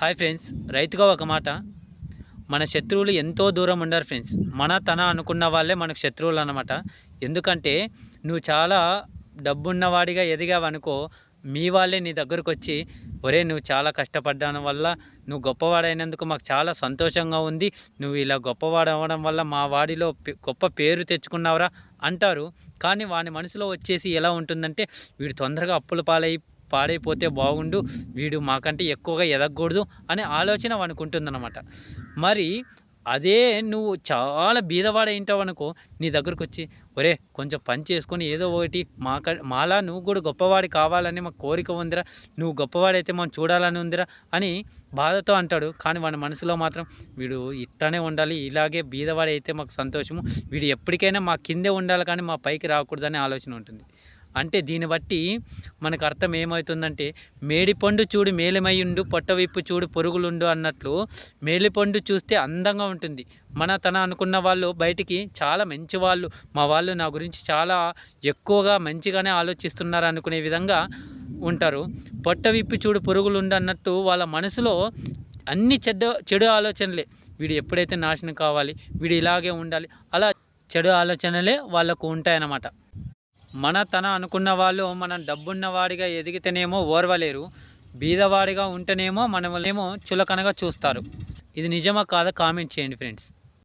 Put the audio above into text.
Hi friends రైతుగా ఒక మాట. మన శత్రువులు ఎంతో దూరం ఉండరు ఫ్రెండ్స్. మన తన అనుకున్న వాళ్ళే మనకు శత్రువులు అనమాట ఎందుకంటే నువ్వు చాలా డబ్బున్నవాడిగా ఎదిగావనుకో మీ వాళ్ళే నీ దగ్గరకు వచ్చి ఒరే నువ్వు చాలా కష్టపడ్డాను వల్ల నువ్వు గొప్పవాడైనందుకు మాకు చాలా సంతోషంగా ఉంది. నువ్వు ఇలా గొప్పవాడు అవ్వడం వల్ల మా వాడిలో గొప్ప పేరు తెచ్చుకున్నావురా అంటారు. కానీ వాని మనసులో వచ్చేసి ఎలా ఉంటుందంటే వీడు తొందరగా అప్పుల పాలై పాడైపోతే బాగుండు వీడు మాకంటే ఎక్కువగా ఎదగకూడదు అనే ఆలోచన వానికి ఉంటుందన్నమాట మరి అదే నువ్వు చాలా బీదవాడ అనుకో నీ దగ్గరకు వచ్చి ఒరే కొంచెం పని చేసుకొని ఏదో ఒకటి మాక మాలా నువ్వు కూడా గొప్పవాడి కావాలని మాకు కోరిక ఉందిరా నువ్వు గొప్పవాడైతే మనం చూడాలని ఉందిరా అని బాధతో అంటాడు. కానీ వాడి మనసులో మాత్రం వీడు ఇట్లానే ఉండాలి ఇలాగే బీదవాడైతే మాకు సంతోషము వీడు ఎప్పటికైనా మా కిందే ఉండాలి కానీ మా పైకి రాకూడదనే ఆలోచన ఉంటుంది. అంటే దీన్ని బట్టి మనకు అర్థం ఏమవుతుందంటే మేడిపండు చూడు మేలిమయ్యుండు పొట్ట విప్పు చూడు పొరుగులుండు అన్నట్లు మేలిపండు చూస్తే అందంగా ఉంటుంది. మన తన అనుకున్న వాళ్ళు బయటికి చాలా మంచి వాళ్ళు మా వాళ్ళు నా గురించి చాలా ఎక్కువగా మంచిగానే ఆలోచిస్తున్నారు అనుకునే విధంగా ఉంటారు. పొట్ట విప్పి చూడు పొరుగులుండు అన్నట్టు వాళ్ళ మనసులో అన్ని చెడ్డ చెడు ఆలోచనలే. వీడు ఎప్పుడైతే నాశనం కావాలి వీడు ఇలాగే ఉండాలి అలా చెడు ఆలోచనలే వాళ్ళకు ఉంటాయన్నమాట. మన తన అనుకున్న వాళ్ళు మనం డబ్బున్న వాడిగా ఎదిగితేనేమో ఓర్వలేరు బీదవాడిగా ఉంటేనేమో మనమేమో చులకనగా చూస్తారు. ఇది నిజమా కాదా కామెంట్ చేయండి ఫ్రెండ్స్.